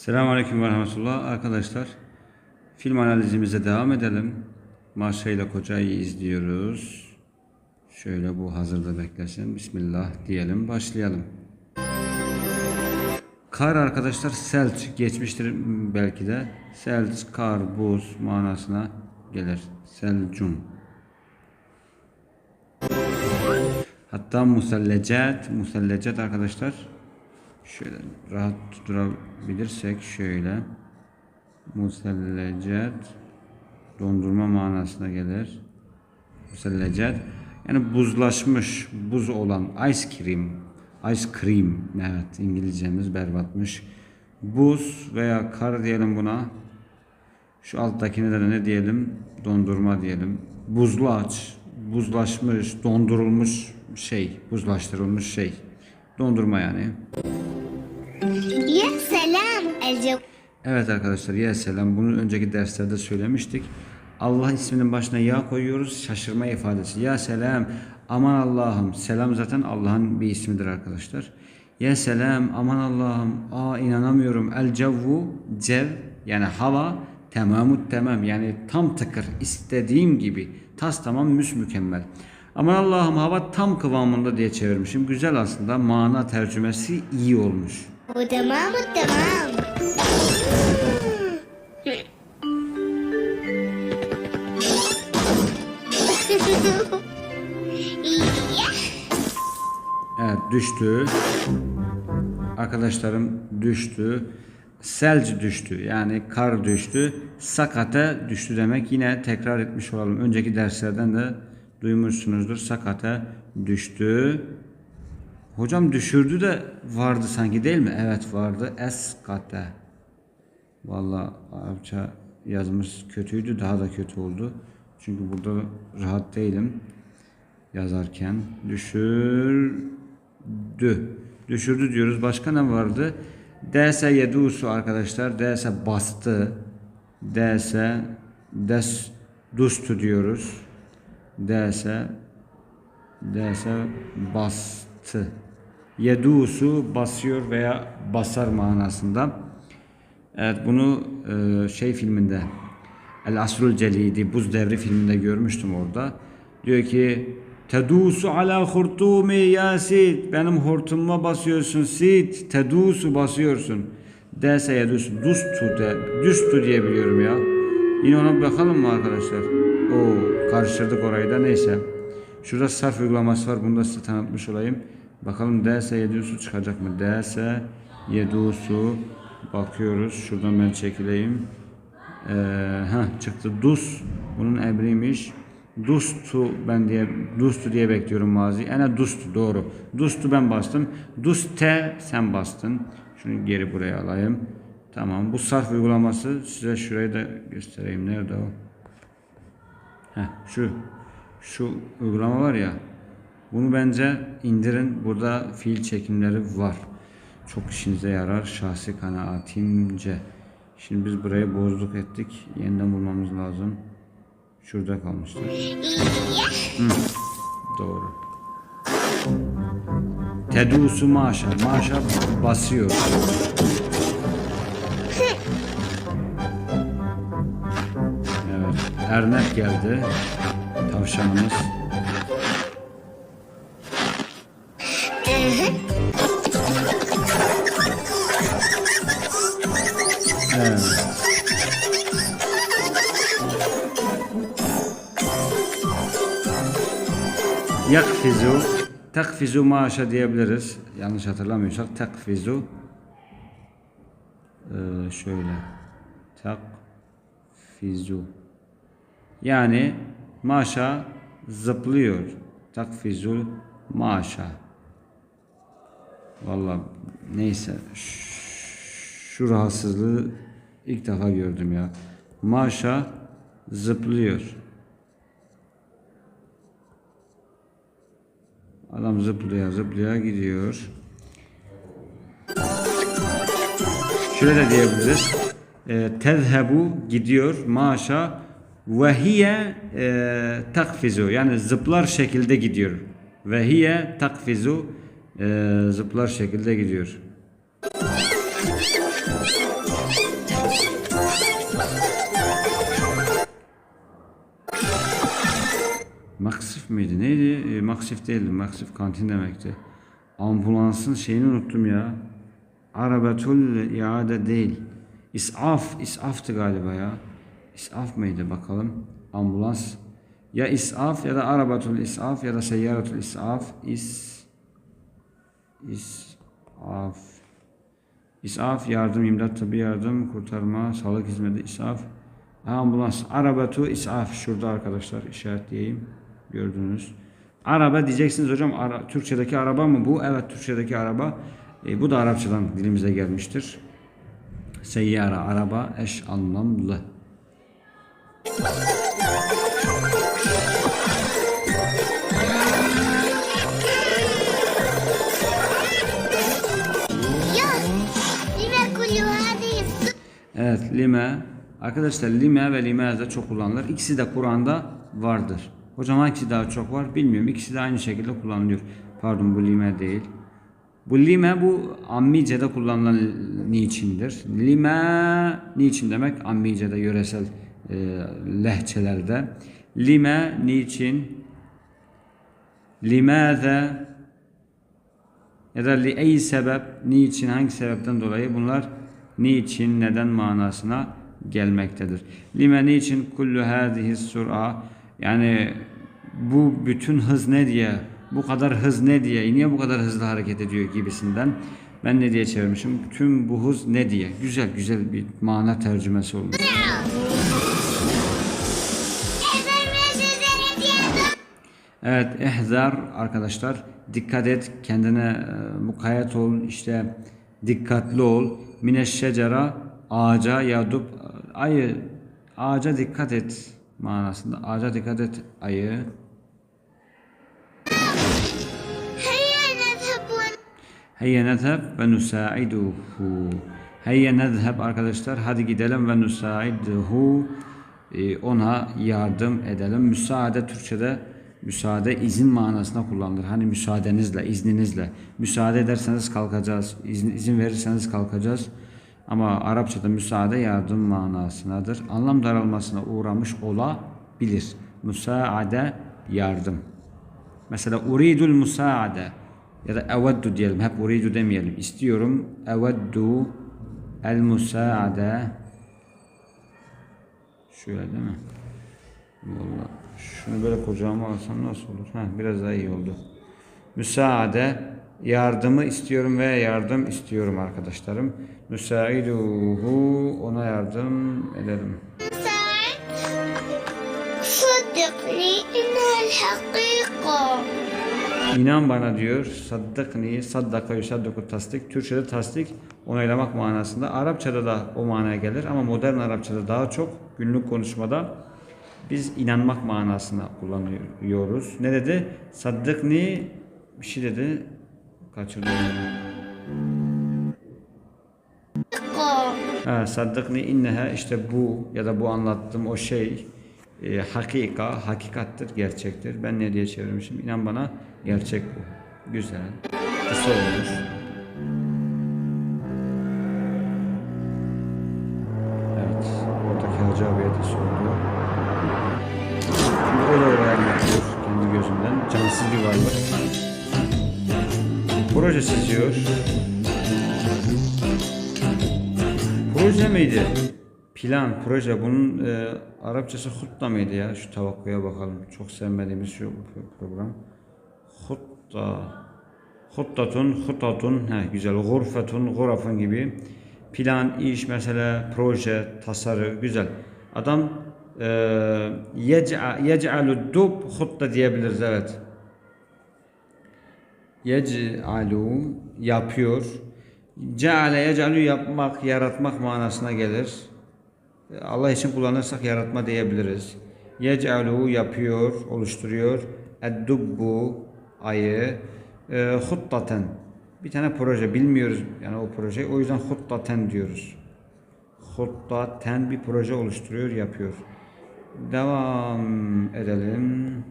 Selamünaleyküm ve rahmetullah. Arkadaşlar film analizimize devam edelim. Maşa ile Koca'yı izliyoruz. Şöyle bu hazırda beklesin. Bismillah diyelim. Başlayalım. Kar arkadaşlar selt geçmiştir belki de. Selt, kar, buz manasına gelir. Selcum. Hatta musallecet, musallecet arkadaşlar şöyle rahat durabilirsek şöyle musallecet dondurma manasına gelir. Musallecet yani buzlaşmış, buz olan ice cream. Ice cream. Evet İngilizcemiz berbatmış. Buz veya kar diyelim buna. Şu alttakine de ne diyelim? Dondurma diyelim. Buzlaç, buzlaşmış, dondurulmuş şey, buzlaştırılmış şey. Dondurma yani gelecek. Evet arkadaşlar ya selam bunu önceki derslerde söylemiştik. Allah isminin başına ya koyuyoruz şaşırma ifadesi. Ya selam aman Allah'ım selam zaten Allah'ın bir ismidir arkadaşlar. Ya selam aman Allah'ım aa inanamıyorum el cevvu cev yani hava temamut temam yani tam tıkır istediğim gibi tas tamam müs mükemmel. Aman Allah'ım hava tam kıvamında diye çevirmişim. Güzel aslında mana tercümesi iyi olmuş. O tamam o tamam. Evet düştü. Arkadaşlarım düştü. Selci düştü yani kar düştü. Sakate düştü demek yine tekrar etmiş olalım. Önceki derslerden de duymuşsunuzdur. Sakate düştü. Hocam düşürdü de vardı sanki değil mi? Evet vardı. Eskate. Vallahi Arapça yazmış kötüydü. Daha da kötü oldu. Çünkü burada rahat değilim yazarken düşürdü. Düşürdü diyoruz. Başka ne vardı? DS yedusu arkadaşlar. DS bastı. DS des dustu diyoruz. DS DS bastı. Yedusu basıyor veya basar manasında. Evet bunu e, şey filminde El Asrul Celidi Buz Devri filminde görmüştüm orada. Diyor ki Tedusu ala hurtumi ya Sid. Benim hortumuma basıyorsun Sid. Tedusu basıyorsun. Dese yedusu. Dustu de. Düstu diye biliyorum ya. Yine ona bakalım mı arkadaşlar? Oo karıştırdık orayı da neyse. Şurada sarf uygulaması var. Bunu da size tanıtmış olayım. Bakalım DS yedusu çıkacak mı? DS yedusu bakıyoruz. Şuradan ben çekileyim. Ee, heh, çıktı. Dus. Bunun emriymiş. Dustu ben diye dustu diye bekliyorum mazi. Ene dustu doğru. Dustu ben bastım. Duste sen bastın. Şunu geri buraya alayım. Tamam. Bu sarf uygulaması size şurayı da göstereyim. Nerede o? Heh, şu şu uygulama var ya. Bunu bence indirin. Burada fiil çekimleri var. Çok işinize yarar. Şahsi kanaatimce. Şimdi biz burayı bozduk ettik. Yeniden bulmamız lazım. Şurada kalmıştır. Hı, doğru. Tedusu maşa. Maşa basıyor. Evet. Ernek geldi. Tavşanımız. Yakfizu takfizu maaşa diyebiliriz. Yanlış hatırlamıyorsak takfizu ee, şöyle takfizu yani maşa zıplıyor. Takfizul maşa. Vallahi neyse şu rahatsızlığı ilk defa gördüm ya. Maşa zıplıyor. Adam zıplaya zıplaya gidiyor. Şöyle de diyebiliriz. E, tezhebu gidiyor maşa ve hiye e, takfizu yani zıplar şekilde gidiyor. Ve hiye takfizu e, zıplar şekilde gidiyor. Maksif miydi? Neydi? E, maksif değildi. Maksif kantin demekti. Ambulansın şeyini unuttum ya. Arabetul iade değil. İsaf. İsaftı galiba ya. İsaf mıydı bakalım. Ambulans. Ya isaf ya da arabatul isaf ya da seyyaratul isaf. İs İsaf. İsaf yardım, imdat tabi yardım, kurtarma, sağlık hizmeti isaf. Ambulans, arabatu isaf. Şurada arkadaşlar işaretleyeyim. Gördünüz. Araba diyeceksiniz hocam. Ara, Türkçedeki araba mı bu? Evet Türkçedeki araba. E, bu da Arapçadan dilimize gelmiştir. Seyyara, araba, eş anlamlı. Evet lime. Arkadaşlar lime ve limaze çok kullanılır. İkisi de Kur'an'da vardır. Hocam hangisi daha çok var bilmiyorum. İkisi de aynı şekilde kullanılıyor. Pardon bu lime değil. Bu lime bu ammice'de kullanılan niçindir. Lime niçin demek? Ammice'de yöresel e, lehçelerde. Lime niçin? Limaze ya da li ey sebep niçin hangi sebepten dolayı bunlar niçin neden manasına gelmektedir. Lime niçin kullu hadihi sur'a yani bu bütün hız ne diye bu kadar hız ne diye niye bu kadar hızlı hareket ediyor gibisinden ben ne diye çevirmişim tüm bu hız ne diye güzel güzel bir mana tercümesi olmuş. Evet ehzer arkadaşlar dikkat et kendine e, mukayyet ol işte dikkatli ol. Mineş şecera ağaca yadup, e, ayı ağaca dikkat et manasında ağaca dikkat et ayı. Heyye nezheb ve nusaiduhu. Heyye nezheb arkadaşlar hadi gidelim ve nusaiduhu. E, ona yardım edelim. Müsaade Türkçe'de müsaade izin manasında kullanılır. Hani müsaadenizle, izninizle. Müsaade ederseniz kalkacağız. İzin, izin verirseniz kalkacağız. Ama Arapçada müsaade yardım manasındadır. Anlam daralmasına uğramış olabilir. Müsaade yardım. Mesela uridul musaade ya da eveddu diyelim. Hep uridu demeyelim. İstiyorum. Eveddu el musaade Şöyle değil mi? Valla şunu böyle kucağıma alsam nasıl olur? Heh, biraz daha iyi oldu. Müsaade, yardımı istiyorum ve yardım istiyorum arkadaşlarım. Nusaiduhu, ona yardım edelim. İnan bana diyor. Saddakni, saddaka yusadduku tasdik. Türkçe'de tasdik onaylamak manasında. Arapçada da o manaya gelir ama modern Arapçada daha çok günlük konuşmada biz inanmak manasına kullanıyoruz. Ne dedi? Saddakni bir şey dedi. Kaçırdım. Ha, saddakni inneha işte bu ya da bu anlattığım o şey e, hakika, hakikattir, gerçektir. Ben ne diye çevirmişim? İnan bana gerçek bu. Güzel. Kısa olmuş. Varlık. Proje çiziyor. Proje miydi? Plan, proje. Bunun e, Arapçası hutta mıydı ya? Şu tavakkuya bakalım. Çok sevmediğimiz şu program. Hutta. Huttatun, hutatun. He, güzel. Gurfetun, gurafın gibi. Plan, iş, mesela proje, tasarı. Güzel. Adam e, yec'a- yec'alu dub hutta diyebiliriz. Evet. Yec'alu yapıyor. Ceale yec'alu yapmak, yaratmak manasına gelir. Allah için kullanırsak yaratma diyebiliriz. Yec'alu yapıyor, oluşturuyor. Eddubbu ayı. E, huttaten. Bir tane proje bilmiyoruz yani o projeyi. O yüzden huttaten diyoruz. Huttaten bir proje oluşturuyor, yapıyor. Devam edelim.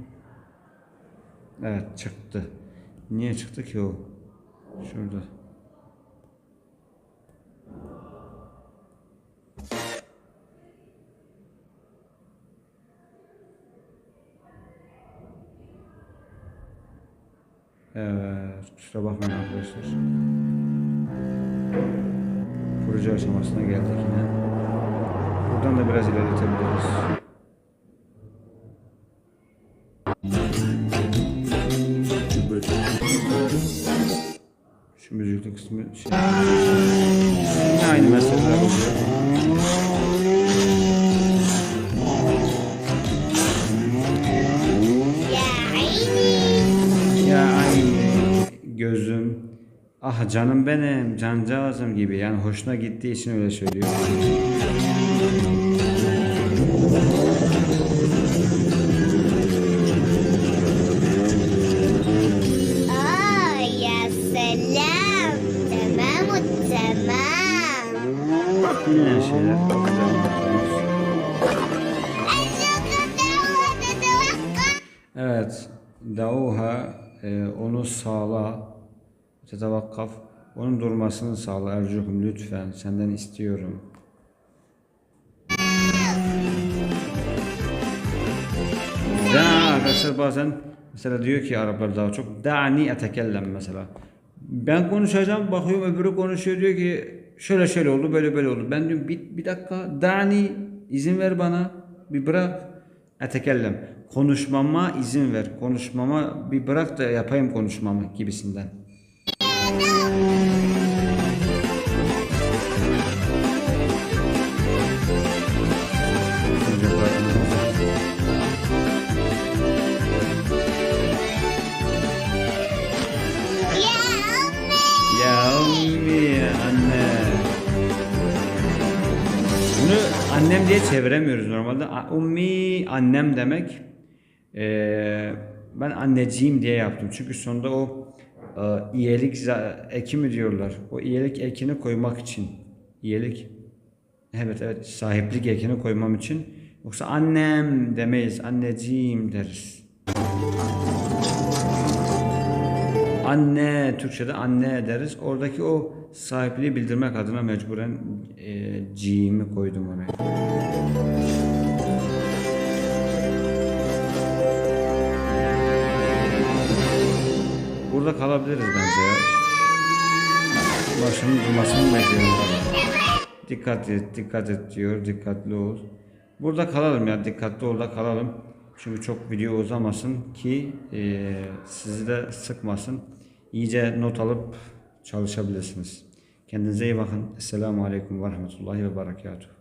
Evet çıktı. Niye çıktı ki o? Şurada. Evet, kusura bakmayın arkadaşlar. Proje aşamasına geldik yine. Buradan da biraz ilerletebiliriz. Şu müzikli kısmı şey. Yine aynı mesajlar. Ya aynı gözüm. Ah canım benim, cancağızım gibi. Yani hoşuna gittiği için öyle söylüyor. Yine şeyler Evet. Dauha e, onu sağla. Tetevakkaf. Onun durmasını sağla. Ercuhum lütfen. Senden istiyorum. Da arkadaşlar bazen mesela diyor ki Araplar daha çok da'ni etekellem mesela. Ben konuşacağım bakıyorum öbürü konuşuyor diyor ki şöyle şöyle oldu böyle böyle oldu. Ben diyorum bir, bir dakika da'ni izin ver bana bir bırak etekellem. Konuşmama izin ver. Konuşmama bir bırak da yapayım konuşmamı gibisinden. Diye çeviremiyoruz normalde. Ummi annem demek. Ee, ben anneciğim diye yaptım. Çünkü sonunda o e, iyilik eki mi diyorlar. O iyilik ekini koymak için. İyilik. Evet evet sahiplik ekini koymam için. Yoksa annem demeyiz. Anneciğim deriz. Anne, Türkçe'de anne deriz. Oradaki o sahipliği bildirmek adına mecburen e, ciğimi koydum oraya. Burada kalabiliriz bence ya. Başımın durmasını bekliyorum? Dikkat et, dikkat et diyor, dikkatli ol. Burada kalalım ya, dikkatli ol da kalalım. Çünkü çok video uzamasın ki e, sizi de sıkmasın. İyice not alıp çalışabilirsiniz. Kendinize iyi bakın. Esselamu Aleyküm ve Rahmetullahi ve Berekatuhu.